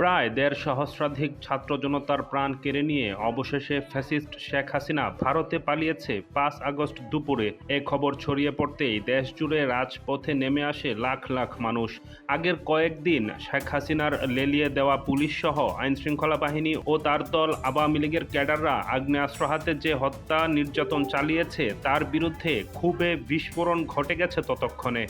প্রায় দেড় সহস্রাধিক ছাত্র জনতার প্রাণ কেড়ে নিয়ে অবশেষে ফ্যাসিস্ট শেখ হাসিনা ভারতে পালিয়েছে পাঁচ আগস্ট দুপুরে। এ খবর ছড়িয়ে পড়তেই দেশ জুড়ে রাজপথে নেমে আসে লাখ লাখ মানুষ। আগের কয়েকদিন শেখ হাসিনার লেলিয়ে দেওয়া পুলিশ সহ আইনশৃঙ্খলা বাহিনী ও তার দল আওয়ামী লীগের ক্যাডাররা আগ্নেয়াস্ত্র হাতে যে হত্যা নির্যাতন চালিয়েছে, তার বিরুদ্ধে খুবই বিস্ফোরণ ঘটে গেছে ততক্ষণে।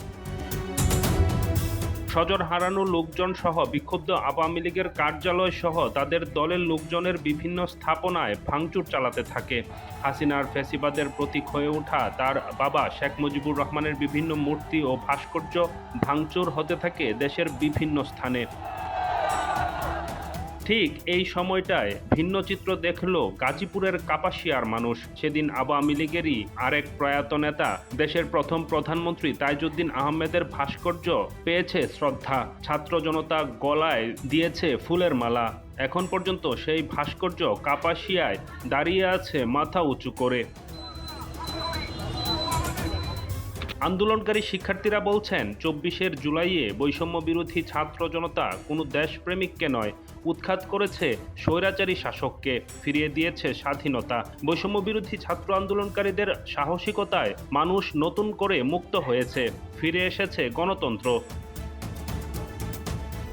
সজর হারানো লোকজন সহ বিক্ষুব্ধ আওয়ামী লীগের কার্যালয় সহ তাদের দলের লোকজনের বিভিন্ন স্থাপনায় ভাঙচুর চালাতে থাকে। হাসিনার ফেসিবাদের প্রতীক হয়ে ওঠা তার বাবা শেখ মুজিবুর রহমানের বিভিন্ন মূর্তি ও ভাস্কর্য ভাঙচুর হতে থাকে দেশের বিভিন্ন স্থানে। ঠিক এই সময়টায় ভিন্ন চিত্র দেখল গাজীপুরের কাপাসিয়ার মানুষ। সেদিন আওয়ামী লীগেরই আরেক প্রয়াত নেতা, দেশের প্রথম প্রধানমন্ত্রী তাইজুদ্দিন আহমেদের ভাস্কর্য পেয়েছে শ্রদ্ধা। ছাত্র জনতা গলায় দিয়েছে ফুলের মালা। এখন পর্যন্ত সেই ভাস্কর্য কাপাসিয়ায় দাঁড়িয়ে আছে মাথা উঁচু করে। আন্দোলনকারী শিক্ষার্থীরা বলছেন, চব্বিশের জুলাইয়ে বৈষম্য বিরোধী ছাত্র জনতা কোনো দেশপ্রেমিককে নয়, উৎখাত করেছে স্বৈরাচারী শাসককে। ফিরিয়ে দিয়েছে স্বাধীনতা। বৈষম্য বিরোধী ছাত্র আন্দোলনকারীদের সাহসিকতায় মানুষ নতুন করে মুক্ত হয়েছে। ফিরে এসেছে গণতন্ত্র।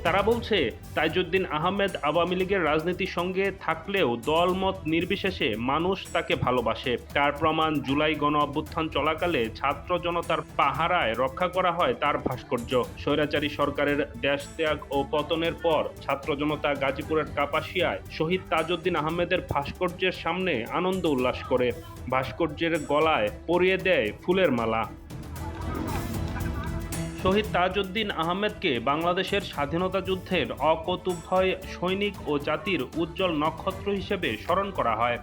তারা বলছে, তাইজুদ্দিন আহমেদ আওয়ামী লীগের রাজনীতির সঙ্গে থাকলেও দলমত নির্বিশেষে মানুষ তাকে ভালোবাসে। তার প্রমাণ জুলাই গণ অভ্যুত্থান চলাকালে ছাত্র জনতার পাহারায় রক্ষা করা হয় তার ভাস্কর্য। স্বৈরাচারী সরকারের দেশ ত্যাগ ও পতনের পর ছাত্র জনতা গাজীপুরের কাপাসিয়ায় শহীদ তাজউদ্দিন আহমেদের ভাস্কর্যের সামনে আনন্দ উল্লাস করে। ভাস্কর্যের গলায় পরিয়ে দেয় ফুলের মালা। শহীদ তাজউদ্দিন আহমেদকে বাংলাদেশের স্বাধীনতা যুদ্ধের অকতুভয় সৈনিক ও জাতির উজ্জ্বল নক্ষত্র হিসেবে স্মরণ করা হয়।